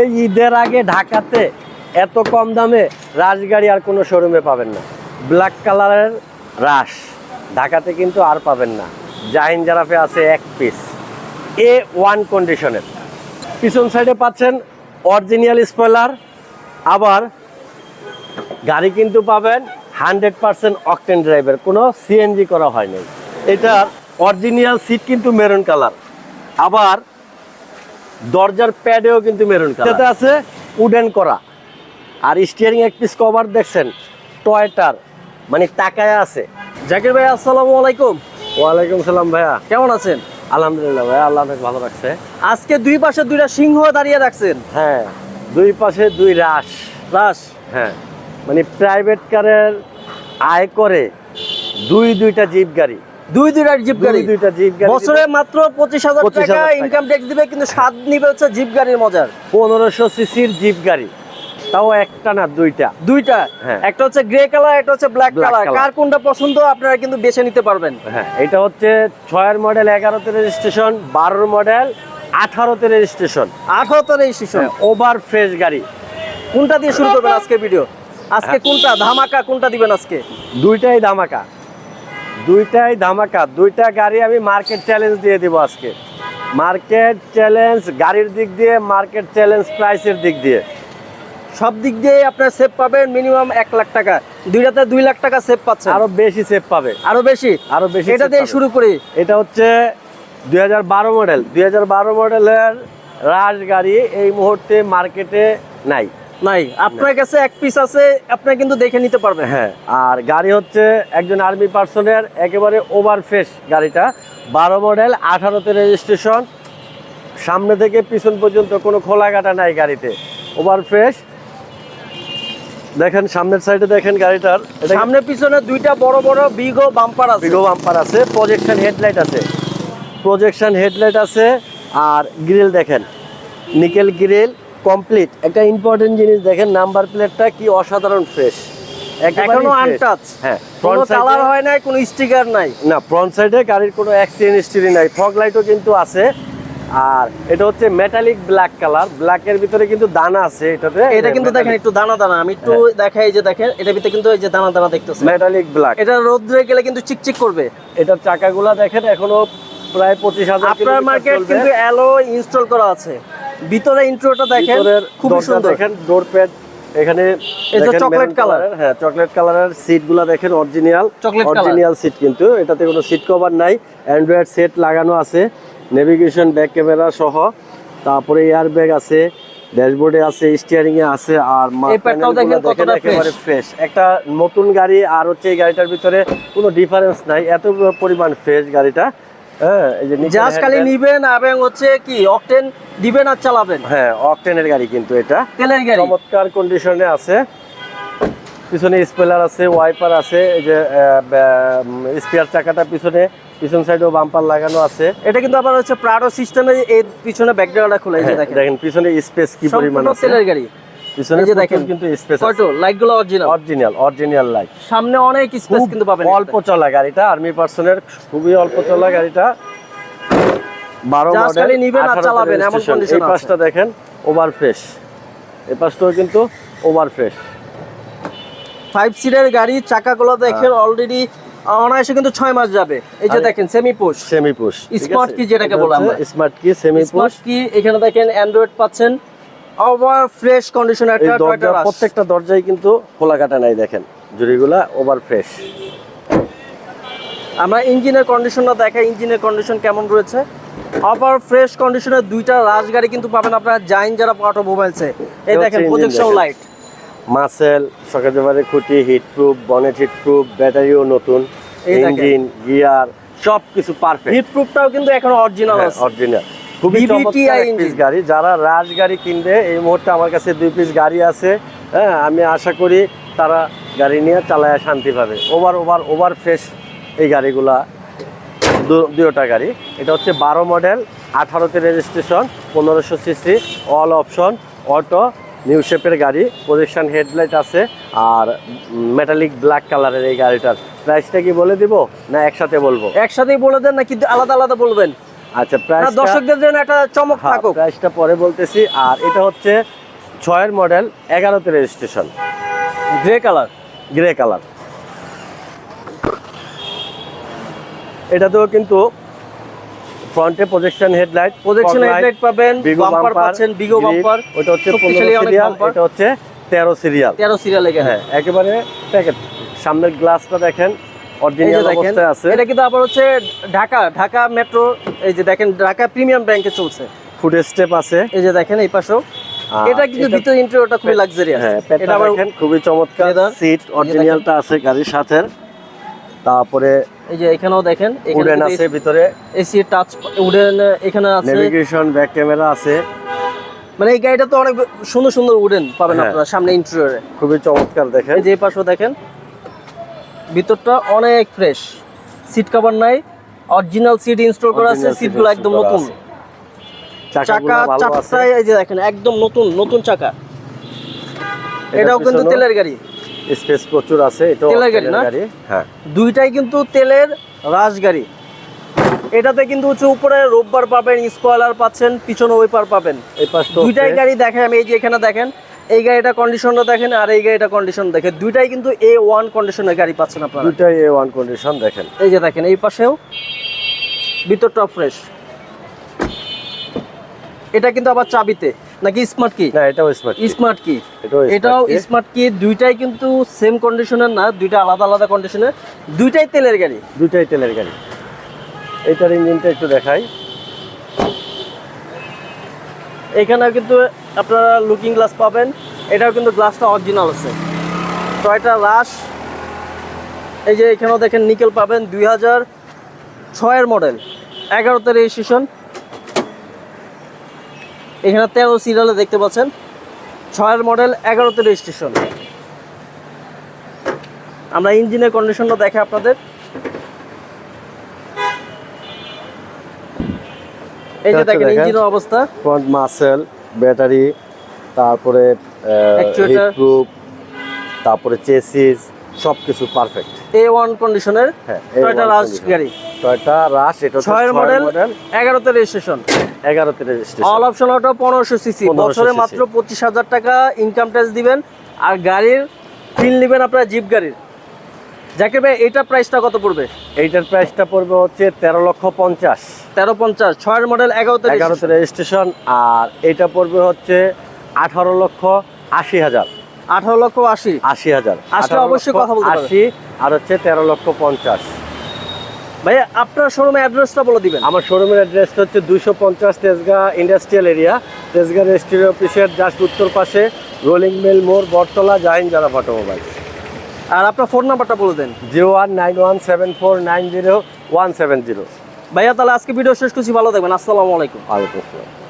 এই ঈদের আগে ঢাকাতে এত কম দামে রাশ গাড়ি আর কোনো শোরুমে পাবেন না। ব্ল্যাক কালারের রাশ। ঢাকাতে কিন্তু আর পাবেন না। জাহিন জারাফে আছে এক পিস এ ওয়ান কন্ডিশনের পিছন সাইডে পাচ্ছেন অরিজিনাল স্পয়লার আবার গাড়ি কিন্তু পাবেন হান্ড্রেড পার্সেন্ট অকটেন ড্রাইভের কোনো সিএনজি করা হয়নি এটার অরিজিনাল সিট কিন্তু মেরুন কালার আবার দরজার প্যাডেও কিন্তু মেরুন কালার এটাতে আছে উডেন করা। আর স্টিয়ারিং এক পিস কভার দেখছেন টয়টার মানে তাকায় আছে। জাকির ভাই আসসালামু আলাইকুম। ওয়ালাইকুম সালাম ভাইয়া। কেমন আছেন? আলহামদুলিল্লাহ ভাইয়া আল্লাহ অনেক ভালো রাখছে। আজকে দুই পাশে দুইটা সিংহ দাঁড়িয়ে রাখছেন। হ্যাঁ দুই পাশে দুই রাশ। রাস হ্যাঁ মানে প্রাইভেট কারের আয় করে দুই দুইটা জিপ গাড়ি। দুই দুইটা জিপ গাড়ি। দুইটা জিপ গাড়ি বছরে মাত্র পঁচিশ হাজার 25,000 টাকা। ইনকাম ট্যাক্স দিবে কিন্তু স্বাদ নিবে হচ্ছে জিপ গাড়ির মজার। পনেরোশো সিসির জিপ গাড়ি। তাও একটা না দুইটা। দুইটা। হ্যাঁ। একটা হচ্ছে গ্রে কালার একটা হচ্ছে ব্ল্যাক কালার কার কোনটা পছন্দ আপনারা কিন্তু বেছে নিতে পারবেন। হ্যাঁ এটা হচ্ছে ছয়ের মডেল এগারোতে রেজিস্ট্রেশন বারোর মডেল আঠারোতে রেজিস্ট্রেশন আঠারোতে রেজিস্ট্রেশন ওভার ফ্রেশ গাড়ি। কোনটা দিয়ে শুরু করবেন আজকে ভিডিও আজকে হ্যাঁ। কোনটা? ধামাকা কোনটা দিবেন আজকে? দুইটাই ধামাকা। দুইটাই ধামাকা দুইটা গাড়ি আমি মার্কেট চ্যালেঞ্জ দিয়ে দিব আজকে। মার্কেট চ্যালেঞ্জ গাড়ির দিক দিয়ে মার্কেট চ্যালেঞ্জ প্রাইসের দিক দিয়ে। সব দিক দিয়ে আপনার সেভ পাবেন মিনিমাম এক লাখ টাকা। দুইটাতে দুই লাখ টাকা সেভ পাচ্ছেন। আরও বেশি সেভ পাবে। আরও বেশি? আরও বেশি এটা দিয়ে। শুরু করি। এটা হচ্ছে দুই হাজার বারো মডেল দু হাজার বারো মডেলের রাশ গাড়ি এই মুহূর্তে মার্কেটে নাই। নাই আপনার কাছে এক পিস আছে আপনি কিন্তু দেখে নিতে পারবেন। হ্যাঁ আর গাড়ি হচ্ছে একজন আর্মি পার্সনের একেবারে ওভার ফ্রেশ গাড়িটা। বারো মডেল আঠারোতে রেজিস্ট্রেশন সামনে থেকে পিছন পর্যন্ত কোনো খোলা কাটা নাই গাড়িতে। ওভার ফ্রেশ দেখেন সামনের সাইডে দেখেন গাড়িটার। সামনে পিছনে দুইটা বড় বড় বিগো বাম্পার আছে। বিগো বাম্পার আছে প্রজেকশন হেডলাইট আছে। প্রজেকশন হেডলাইট আছে আর গ্রিল দেখেন। নিকেল গ্রিল কমপ্লিট একটা ইম্পর্টেন্ট জিনিস দেখেন নাম্বার প্লেটটা কি অসাধারণ ফ্রেশ এখনও আনটাচ হ্যাঁ কোনো front কালার হয় নাই কোনো স্টিকার নাই। না ফ্রন্ট সাইডে গাড়ির কোনো অ্যাক্সিডেন্ট হিস্ট্রি নাই। ফগ লাইটও কিন্তু আছে। আর এটা হচ্ছে মেটালিক ব্ল্যাক কালার ব্ল্যাকের ভিতরে কিন্তু দানা আছে এটাতে। এটা কিন্তু দেখেন একটু দানা দানা। আমি একটু হ্যাঁ। দেখাই যে দেখেন এটার ভিতরে কিন্তু এই যে দানা দানা দেখতেছেন। মেটালিক ব্ল্যাক এটা রোদ্রে গেলে কিন্তু চিকচিক করবে। এটার চাকাগুলা দেখেন এখনও প্রায় পঁচিশ হাজার আপনার মার্কেট কিন্তু অ্যালো ইনস্টল করা আছে। ভিতরে ইন্ট্রোটা দেখেন খুবই সুন্দর। দেখেন ডোর প্যাড এখানে chocolate maroon colour-এর, হ্যাঁ চকলেট কালারের সিটগুলা দেখেন অরিজিনাল অরিজিনাল সিট কিন্তু এটাতে কোনো সিট কভার নাই অ্যান্ড্রয়েড সেট লাগানো আছে নেভিগেশন ব্যাক ক্যামেরা সহ তারপরে এয়ার ব্যাগ আছে ড্যাশবোর্ডে আছে স্টিয়ারিং এ আছে আর দেখেন একেবারে ফ্রেশ একটা নতুন গাড়ি আর হচ্ছে এই গাড়িটার ভিতরে কোনো ডিফারেন্স নাই এত পরিমাণ ফ্রেশ গাড়িটা। হ্যাঁ এই যে নিচে জাস্ট খালি নিবেন এবং হচ্ছে কি অকটেন দিবেন আর চালাবেন? হ্যাঁ অকটেনের গাড়ি কিন্তু এটা। তেলের গাড়ি? চমৎকার কন্ডিশনে আছে। পিছনে স্পেলার আছে ওয়াইপার আছে এই যে স্পেয়ার চাকাটা পিছনে পিছন সাইডেও বাম্পার লাগানো আছে। এটা কিন্তু আবার হচ্ছে প্রাডো সিস্টেমে এই পিছনে ব্যাকগ্রাউন্ডটা খোলা দেখেন। দেখেন পিছনে স্পেস কি পরিমাণ আছে। তেলের গাড়ি। পিছনে এই যে দেখেন প্রচুর কিন্তু space কয়টো light original original original light সামনে অনেক স্পেস কিন্তু পাবেন অল্প চলা গাড়িটা আর্মি পার্সনের খুবই অল্প চলা গাড়িটা। বারো Just মডেল নিবেন আর চালাবেন, এমন condition এই পাশটা দেখেন ওভার ফ্রেশ এই পাশটাও কিন্তু ওভার ফ্রেশ ফাইভ সিটের গাড়ি চাকাগুলো দেখেন হ্যাঁ। অলরেডি অনায়াসে কিন্তু ছয় মাস যাবে। এই যে দেখেন semi push semi push Smart key যেটাকে বলে আমরা। স্মার্ট কি সেমি পুশ স্মার্ট কি এখানে দেখেন অ্যান্ড্রয়েড পাচ্ছেন। ওভার ফ্রেশ কন্ডিশন এই একটা টয়টা প্রত্যেকটা দরজায় কিন্তু খোলা কাটা নাই দেখেন। জুড়িগুলা ওভার ফ্রেশ আমরা ইঞ্জিনের কন্ডিশনটা দেখাই ইঞ্জিনের কন্ডিশন কেমন রয়েছে? ওভার ফ্রেশ কন্ডিশনের দুইটা রাজ গাড়ি কিন্তু পাবেন আপনারা জাইন যারা অটোমোবাইলসে এই দেখেন প্রজেকশন। লাইট মাসেল সকালবেলার খুঁটি heat proof bonnet heat proof ব্যাটারিও নতুন। ইঞ্জিন গিয়ার সব কিছু পারফেক্ট হিট প্রুফটাও কিন্তু এখন অরিজিনাল আছে। অরিজিনাল খুবই চমৎকার এক পিস গাড়ি। যারা রাজ গাড়ি কিনবে এই মুহূর্তে আমার কাছে দুই পিস গাড়ি আছে। হ্যাঁ আমি আশা করি তারা গাড়ি নিয়ে চালায় শান্তি পাবে। ওভার ওভার ওভার ফ্রেশ এই গাড়িগুলা দু- দুয়োটা গাড়ি। এটা হচ্ছে বারো মডেল আঠারোতে রেজিস্ট্রেশন পনেরোশো CC all option auto new শেপের গাড়ি প্রজেকশন হেডলাইট আছে আর মেটালিক ব্ল্যাক কালারের এই গাড়িটার। প্রাইসটা কি বলে দিব না একসাথে বলব? একসাথেই বলে দেন না কিন্তু আলাদা আলাদা বলবেন। আচ্ছা প্রাইস দর্শকদের জন্য একটা চমক থাকুক। প্রাইসটা পরে বলতেছি। আর এটা হচ্ছে ছয়ের মডেল এগারোতে registration grey colour grey colour এটাতেও কিন্তু ফ্রন্টে প্রজেকশন হেডলাইট প্রজেকশন হেডলাইট পাবেন বিগো বাম্পার পাচ্ছেন বিগো বাম্পার ওটা হচ্ছে শক্তিশালী পনেরো অনেক সিরিয়াল bumper। এটা হচ্ছে তেরো সিরিয়াল 13 সিরিয়াল হ্যাঁ একেবারে প্যাকেট সামনের গ্লাসটা দেখেন। অরিজিনাল অবস্থায় আছে। এটা কিন্তু আবার হচ্ছে ঢাকা ঢাকা মেট্রো এই যে দেখেন ঢাকা প্রিমিয়াম ব্যাংকে চলছে। ফুড স্টেপ আছে। এই যে দেখেন এই পাশেও। এটা কিন্তু দ্বিতীয় ইন্টেরিয়রটা খুবই লাক্সারিয়াস হ্যাঁ এটা আবার দেখেন খুবই চমৎকার। সিট অরিজিনালটা আছে গাড়ির সাথে। তারপরে এই যে এখানেও দেখেন উডেন আছে ভিতরে। এসি টাচ উডেন এখানে আছে। নেভিগেশন ব্যাক ক্যামেরা আছে। মানে এই গাড়িটা তো অনেক সুন্দর সুন্দর উডেন পাবেন হ্যাঁ। আপনারা সামনে ইন্টেরিয়রে খুবই চমৎকার দেখেন। এই যে পাশেও দেখেন ভিতরটা অনেক ফ্রেশ সিট কভার নাই অরিজিনাল সিট ইনস্টল করা আছে সিটগুলো একদম নতুন। চাকা চারটায় এই যে দেখেন একদম নতুন নতুন চাকা। এটাও কিন্তু তেলের গাড়ি। স্পেস প্রচুর আছে এটাও তেলের গাড়ি না? হ্যাঁ। দুইটাই কিন্তু তেলের রাশ গাড়ি। এটাতে কিন্তু হচ্ছে উপরে রোববার পাবেন স্পয়লার পাচ্ছেন পিছনে ওইপার পাবেন। এই পাশটা দুইটাই গাড়ি দেখেন আমি এই যে এখানে দেখেন এই গাড়িটা কন্ডিশনটা দেখেন আর এই গাড়িটা কন্ডিশন দেখেন। দুইটাই কিন্তু এ ওয়ান কন্ডিশনের গাড়ি পাচ্ছেন আপনারা। দুইটাই এ ওয়ান কন্ডিশন দেখেন। এই যে দেখেন এই পাশেও ভিতরটা ফ্রেশ এটা কিন্তু আবার চাবিতে নাকি স্মার্ট কি না এটাও স্মার্ট স্মার্ট কি এটাও এটাও স্মার্ট কি দুইটাই কিন্তু সেম কন্ডিশনের না দুইটা আলাদা আলাদা কন্ডিশনের দুইটাই তেলের গাড়ি। দুইটাই তেলের গাড়ি। এটার ইঞ্জিনটা একটু দেখাই। এখানে কিন্তু আপনারা লুকিং গ্লাস পাবেন। এটাও কিন্তু গ্লাসটা অরিজিনাল আছে। Toyota Rush. এই যে এখানেও দেখেন নিকেল পাবেন দুই হাজার ছয়ের মডেল এগারোতে রেজিস্ট্রেশন এখানে তেরো সিরিয়ালে দেখতে পাচ্ছেন। ছয়ের মডেল এগারোতে রেজিস্ট্রেশন আমরা ইঞ্জিনের কন্ডিশনটা দেখে আপনাদের। এই যে আচ্ছা, দেখেন দেখেন। ইঞ্জিনের অবস্থা। ফ্রন্ট মাসেল ব্যাটারি তারপরে। প্রুফ তারপরে চেসিস সব কিছু পারফেক্ট এ ওয়ান কন্ডিশনের হ্যাঁ টয়টা রাশ গাড়ি। টয়টা রাশ এটা ছয়ের মডেল এগারোতে রেজিস্ট্রেশন এগারোতে রেজিস্ট্রেশন অল অপশন অটো পনেরোশো সিসি 1500 বছরে মাত্র পঁচিশ হাজার টাকা ইনকাম ট্যাক্স দিবেন। আর গাড়ির ফিল নেবেন আপনার জিপ গাড়ির। যাকে ভাই এটা প্রাইসটা কত পড়বে? এইটার প্রাইসটা পড়বে হচ্ছে তেরো লক্ষ পঞ্চাশ। তেরো পঞ্চাশ ছয়ের মডেল এগারোতে এগারোতে রেজিস্ট্রেশন আর এটা পড়বে হচ্ছে আঠারো লক্ষ আশি হাজার। আঠারো লক্ষ আশি? আশি হাজার। আসলে অবশ্যই কথা বলতে। আশি আর হচ্ছে তেরো লক্ষ পঞ্চাশ। ভাই আপনার শোরুমে অ্যাড্রেসটা বলে দিবেন। আমার শোরুমের অ্যাড্রেসটা হচ্ছে দুশো পঞ্চাশ Tejgaon industrial area Tejgaon registry অফিসের জাস্ট উত্তর পাশে রোলিং মেল মোড় বটতলা জাহিন যারা অটোমোবাইল আর আপনার ফোন নাম্বারটা বলে দেন। Zero one nine one seven four nine zero one seven zero. ভাইয়া তাহলে আজকে ভিডিও শেষ করছি ভালো থাকবেন আসসালামু আলাইকুম। আলাইকুম আসসালাম।